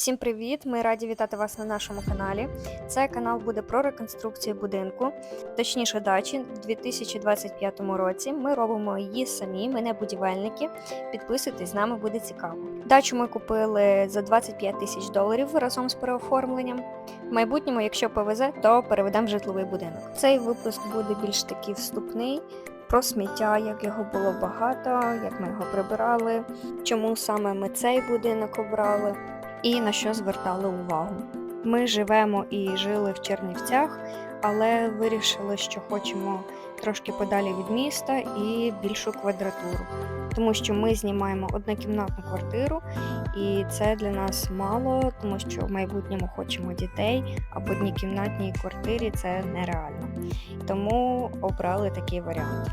Всім привіт! Ми раді вітати вас на нашому каналі. Цей канал буде про реконструкцію будинку, точніше дачі в 2025 році. Ми робимо її самі, ми не будівельники. Підписуйтесь, з нами буде цікаво. Дачу ми купили за 25 тисяч доларів разом з переоформленням. В майбутньому, якщо повезе, то переведемо в житловий будинок. Цей випуск буде більш такий вступний. Про сміття, як його було багато, як ми його прибирали, чому саме ми цей будинок обрали і на що звертали увагу. Ми живемо і жили в Чернівцях, але вирішили, що хочемо трошки подалі від міста і більшу квадратуру, тому що ми знімаємо однокімнатну квартиру, і це для нас мало, тому що в майбутньому хочемо дітей, а в однокімнатній квартирі це нереально. Тому обрали такий варіант.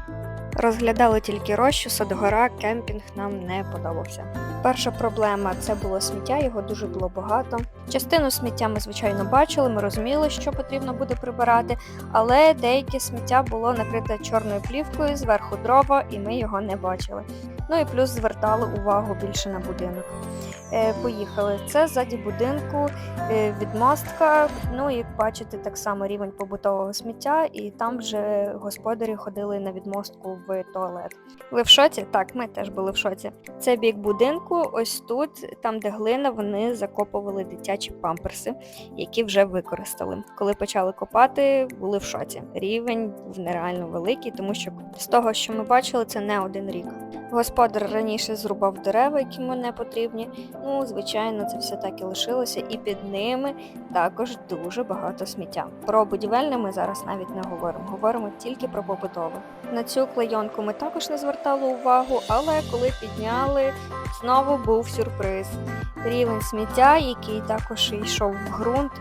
Розглядали тільки рощу, Садгора, кемпінг нам не подобався. Перша проблема це було сміття, його дуже було багато. Частину сміття ми, звичайно, бачили, ми розуміли, що потрібно буде прибирати, але деяке сміття було накрите чорною плівкою, зверху дрова, і ми його не бачили. Ну і плюс звертали увагу більше на будинок. Е, поїхали. Це ззаді будинку, е, відмостка. Ну і бачите, так само рівень побутового сміття, і там вже господарі ходили на відмостку в туалет. Ви в шоці? Так, ми теж були в шоці. Це бік будинку. Ось тут, там, де глина, вони закопували дитячі памперси, які вже використали. Коли почали копати, були в шоці. Рівень був нереально великий, тому що з того, що ми бачили, це не один рік. Господар раніше зрубав дерева, які йому потрібні. Ну, звичайно, це все так і лишилося, і під ними також дуже багато сміття. Про будівельне ми зараз навіть не говоримо, говоримо тільки про побутове. На цю клейонку ми також не звертали увагу, але коли підняли, знову був сюрприз. Рівень сміття, який також йшов в ґрунт,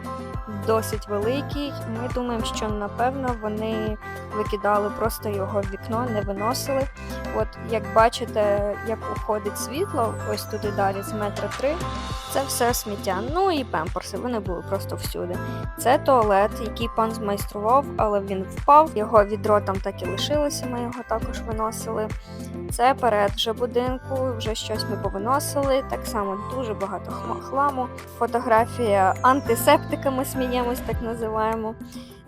досить великий. Ми думаємо, що напевно вони викидали просто його в вікно, не виносили. От як бачите, як уходить світло, ось туди далі з метра три, це все сміття. Ну і пемперси, вони були просто всюди. Це туалет, який пан змайстрував, але він впав. Його відро там так і лишилося, ми його також виносили. Це перед вже будинку, вже щось ми повиносили. Так само дуже багато хламу. Фотографія антисептика, ми сміємось, так називаємо.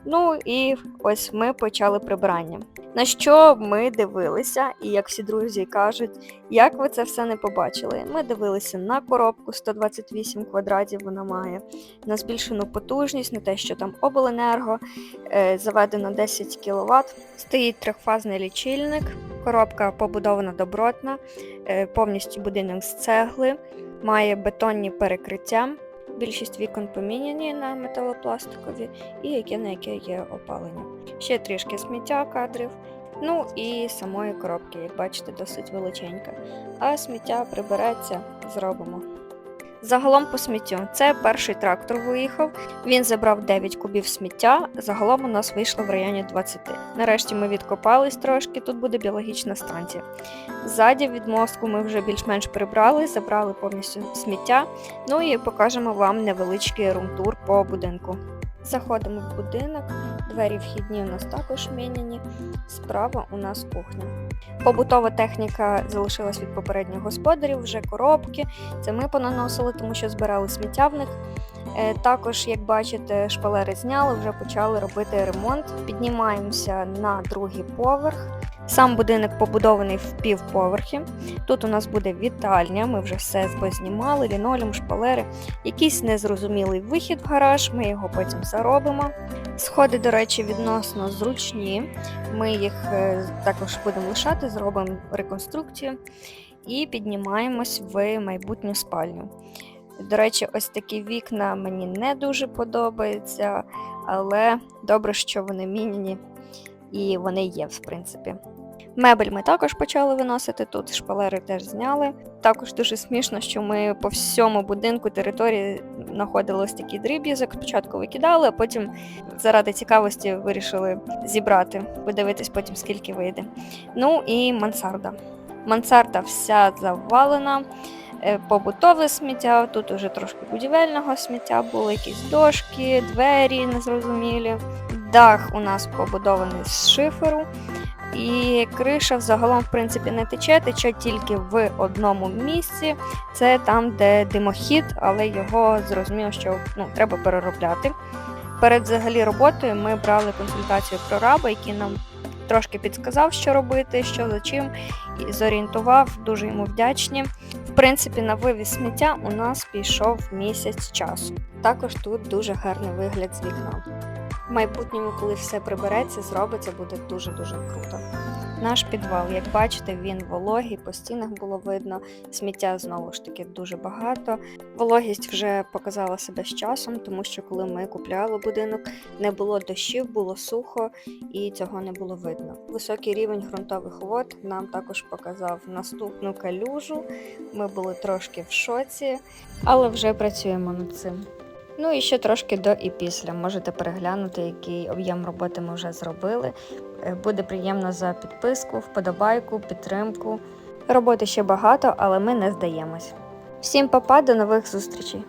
Ну і ось ми почали прибирання. На що ми дивилися, і як всі друзі кажуть, як ви це все не побачили? Ми дивилися на коробку 128 квадратів, вона має на збільшену потужність, на те, що там обленерго, е, заведено 10 кВт. Стоїть трьохфазний лічильник, коробка побудована добротна, е, повністю будинок з цегли, має бетонні перекриття. Більшість вікон поміняні на металопластикові, і яке на яке є опалення. Ще трішки сміття кадрів. Ну і самої коробки, як бачите, досить величенька. А сміття прибереться, зробимо. Загалом по сміттю. Це перший трактор виїхав. Він забрав 9 кубів сміття. Загалом у нас вийшло в районі 20. Нарешті ми відкопались трошки, тут буде біологічна станція. Ззаді від мозку ми вже більш-менш прибрали, забрали повністю сміття. Ну і покажемо вам невеличкий румтур по будинку. Заходимо в будинок, двері вхідні у нас також міняні. Справа у нас кухня. Побутова техніка залишилась від попередніх господарів, вже коробки. Це ми понаносили, тому що збирали сміття в них. Е, Також, як бачите, шпалери зняли, вже почали робити ремонт. Піднімаємося на другий поверх. Сам будинок побудований в півповерхі. Тут у нас буде вітальня, ми вже все познімали, лінолеум, шпалери, якийсь незрозумілий вихід в гараж, ми його потім заробимо. Сходи, до речі, відносно зручні. Ми їх е, також будемо лишати, зробимо реконструкцію і піднімаємось в майбутню спальню. До речі, ось такі вікна мені не дуже подобаються, але добре, що вони міняні і вони є, в принципі. Мебель ми також почали виносити тут, шпалери теж зняли. Також дуже смішно, що ми по всьому будинку території знаходили ось такий дріб'язок. Спочатку викидали, а потім заради цікавості вирішили зібрати, подивитись потім, скільки вийде. Ну і мансарда. Мансарда вся завалена. е, Побутове сміття, тут уже трошки будівельного сміття було, якісь дошки, двері незрозумілі. Дах у нас побудований з шиферу. І криша взагалом, в принципі, не тече, тече тільки в одному місці. Це там, де димохід, але його зрозуміло, що ну, треба переробляти. Перед взагалі роботою ми брали консультацію прораба, який нам трошки підсказав, що робити, що за чим, і зорієнтував, дуже йому вдячні. В принципі, на вивіз сміття у нас пішов місяць часу. Також тут дуже гарний вигляд з вікна. В майбутньому, коли все прибереться, зробиться, буде дуже-дуже круто. Наш підвал, як бачите, він вологий, по стінах було видно, сміття знову ж таки дуже багато. Вологість вже показала себе з часом, тому що коли ми купляли будинок, не було дощів, було сухо і цього не було видно. Високий рівень ґрунтових вод нам також показав наступну калюжу. Ми були трошки в шоці, але вже працюємо над цим. Ну і ще трошки до і після. Можете переглянути, який об'єм роботи ми вже зробили. Е, Буде приємно за підписку, вподобайку, підтримку. Роботи ще багато, але ми не здаємось. Всім па-па, до нових зустрічей!